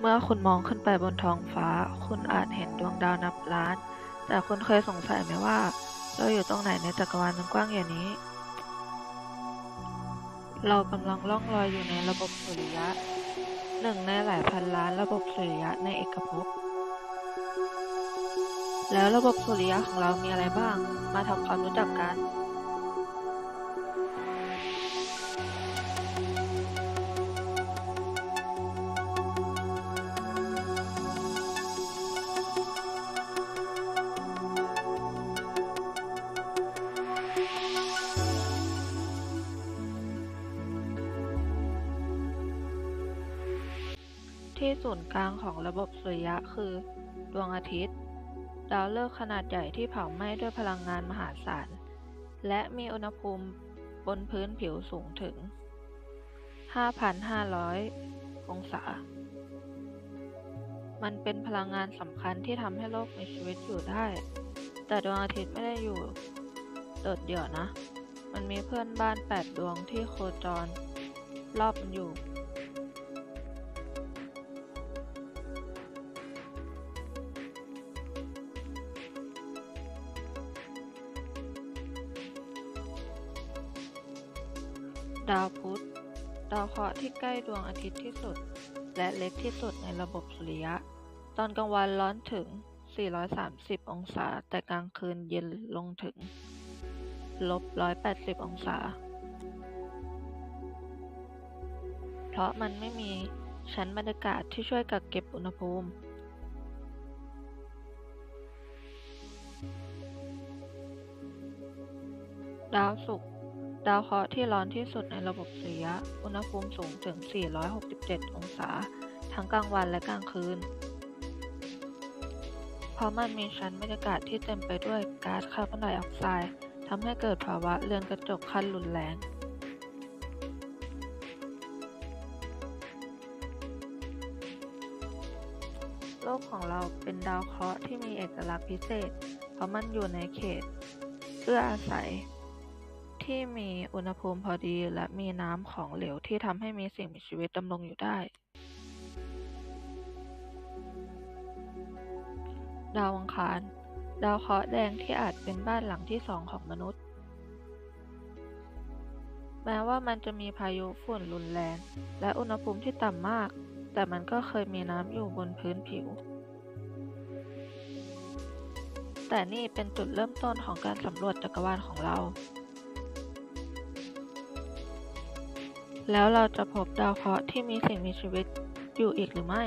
เมื่อคุณมองขึ้นไปบนท้องฟ้า คุณอาจเห็นดวงดาวนับล้าน แต่คุณเคยสงสัยไหมว่า เราอยู่ตรงไหนในจักรวาลมันกว้างอย่างนี้ เรากำลังล่องลอยอยู่ในระบบสุริยะ หนึ่งในหลายพันล้านระบบสุริยะในเอกภพ แล้วระบบสุริยะของเรามีอะไรบ้าง มาทำความรู้จักกัน ที่ศูนย์กลางของระบบสุริยะคือ ดวงอาทิตย์ ดาวฤกษ์ขนาดใหญ่ที่เผาไหม้ด้วยพลังงานมหาศาล และมีอุณหภูมิบนพื้นผิวสูงถึง 5,500 องศา มันเป็นพลังงานสำคัญที่ทำให้โลกมีชีวิตอยู่ได้ แต่ดวงอาทิตย์ไม่ได้อยู่โดดเดี่ยวนะ มันมีเพื่อนบ้าน 8 ดวงที่โคจร รอบมันอยู่ ดาวพุธ ดาวเคราะห์ที่ใกล้ดวงอาทิตย์ที่สุด และเล็กที่สุดในระบบสุริยะ ตอนกลางวันร้อนถึง 430 องศา แต่กลางคืนเย็นลงถึง ลบ 180 องศา เพราะมันไม่มีชั้นบรรยากาศที่ช่วยกักเก็บอุณหภูมิดาวศุกร์ ดาวเคราะห์ที่ร้อนที่สุดในระบบสุริยะ อุณหภูมิสูงถึง 467 องศา ทั้งกลางวันและกลางคืน เพราะมันมีชั้นบรรยากาศที่เต็มไปด้วยก๊าซคาร์บอนไดออกไซด์ทำให้เกิดภาวะเรือนกระจกขั้นรุนแรงโลกของเราเป็นดาวเคราะห์ที่มีเอกลักษณ์พิเศษ เพราะมันอยู่ในเขตเอื้ออาศัย ที่มีอุณหภูมิพอดี และมีน้ำของเหลวที่ทำให้มีสิ่งมีชีวิตดำรงอยู่ได้ ดาวอังคาร ดาวเคราะห์แดงที่อาจเป็นบ้านหลังที่สองของมนุษย์ แม้ว่ามันจะมีพายุฝุ่นรุนแรง และอุณหภูมิที่ต่ำมาก แต่มันก็เคยมีน้ำอยู่บนพื้นผิวแต่นี่เป็นจุดเริ่มต้นของการสำรวจจักรวาลของเรา แล้วเราจะพบดาวเคราะห์ที่มีสิ่งมีชีวิตอยู่อีกหรือไม่